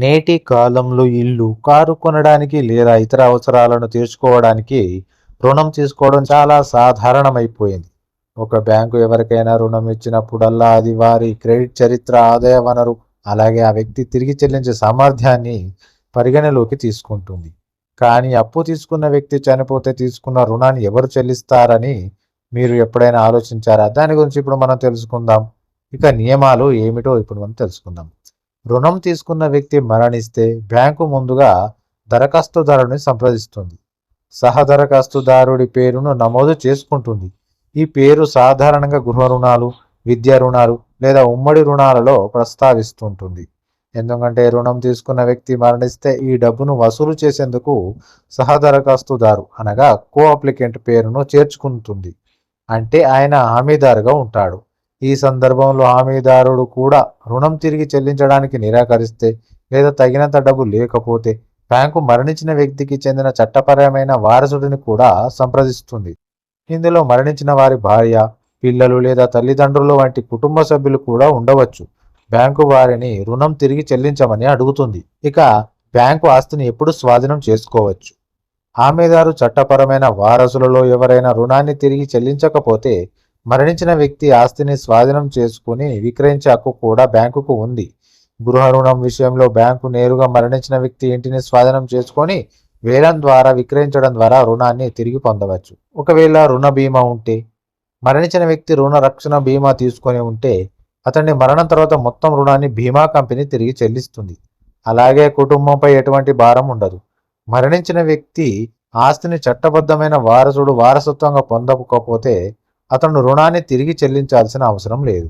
నేటి కాలంలో ఇల్లు కారు కొనడానికి లేదా ఇతర అవసరాలను తీర్చుకోవడానికి రుణం తీసుకోవడం చాలా సాధారణమైపోయింది. ఒక బ్యాంకు ఎవరికైనా రుణం ఇచ్చినప్పుడల్లా అది వారి క్రెడిట్ చరిత్ర ఆదాయ వనరు అలాగే ఆ వ్యక్తి తిరిగి చెల్లించే సామర్థ్యాన్ని పరిగణలోకి తీసుకుంటుంది. కానీ అప్పు తీసుకున్న వ్యక్తి చనిపోతే తీసుకున్న రుణాన్ని ఎవరు చెల్లిస్తారని మీరు ఎప్పుడైనా ఆలోచించారా? దాని గురించి ఇప్పుడు మనం తెలుసుకుందాం. ఇక నియమాలు ఏమిటో ఇప్పుడు మనం తెలుసుకుందాం. రుణం తీసుకున్న వ్యక్తి మరణిస్తే బ్యాంకు ముందుగా దరఖాస్తుదారుని సంప్రదిస్తుంది. సహ దరఖాస్తుదారుడి పేరును నమోదు చేసుకుంటుంది. ఈ పేరు సాధారణంగా గృహ రుణాలు విద్యా రుణాలు లేదా ఉమ్మడి రుణాలలో ప్రస్తావిస్తుంటుంది. ఎందుకంటే రుణం తీసుకున్న వ్యక్తి మరణిస్తే ఈ డబ్బును వసూలు చేసేందుకు సహ దరఖాస్తుదారు అనగా కో అప్లికెంట్ పేరును చేర్చుకుంటుంది. అంటే ఆయన హామీదారుగా ఉంటాడు. ఈ సందర్భంలో హామీదారుడు కూడా రుణం తిరిగి చెల్లించడానికి నిరాకరిస్తే లేదా తగినంత డబ్బు లేకపోతే బ్యాంకు మరణించిన వ్యక్తికి చెందిన చట్టపరమైన వారసుడిని కూడా సంప్రదిస్తుంది. ఇందులో మరణించిన వారి భార్య పిల్లలు లేదా తల్లిదండ్రులు వంటి కుటుంబ సభ్యులు కూడా ఉండవచ్చు. బ్యాంకు వారిని రుణం తిరిగి చెల్లించమని అడుగుతుంది. ఇక బ్యాంకు ఆస్తిని ఎప్పుడు స్వాధీనం చేసుకోవచ్చు? హామీదారు చట్టపరమైన వారసులలో ఎవరైనా రుణాన్ని తిరిగి చెల్లించకపోతే మరణించిన వ్యక్తి ఆస్తిని స్వాధీనం చేసుకుని విక్రయించే హక్కు కూడా బ్యాంకుకు ఉంది. గృహ రుణం విషయంలో బ్యాంకు నేరుగా మరణించిన వ్యక్తి ఇంటిని స్వాధీనం చేసుకొని వేలం ద్వారా విక్రయించడం ద్వారా రుణాన్ని తిరిగి పొందవచ్చు. ఒకవేళ రుణ బీమా ఉంటే మరణించిన వ్యక్తి రుణ రక్షణ బీమా తీసుకొని ఉంటే అతని మరణం తర్వాత మొత్తం రుణాన్ని బీమా కంపెనీ తిరిగి చెల్లిస్తుంది. అలాగే కుటుంబంపై ఎటువంటి భారం ఉండదు. మరణించిన వ్యక్తి ఆస్తిని చట్టబద్ధమైన వారసుడు వారసత్వంగా పొందకపోతే అతను రుణాన్ని తిరిగి చెల్లించాల్సిన అవసరం లేదు.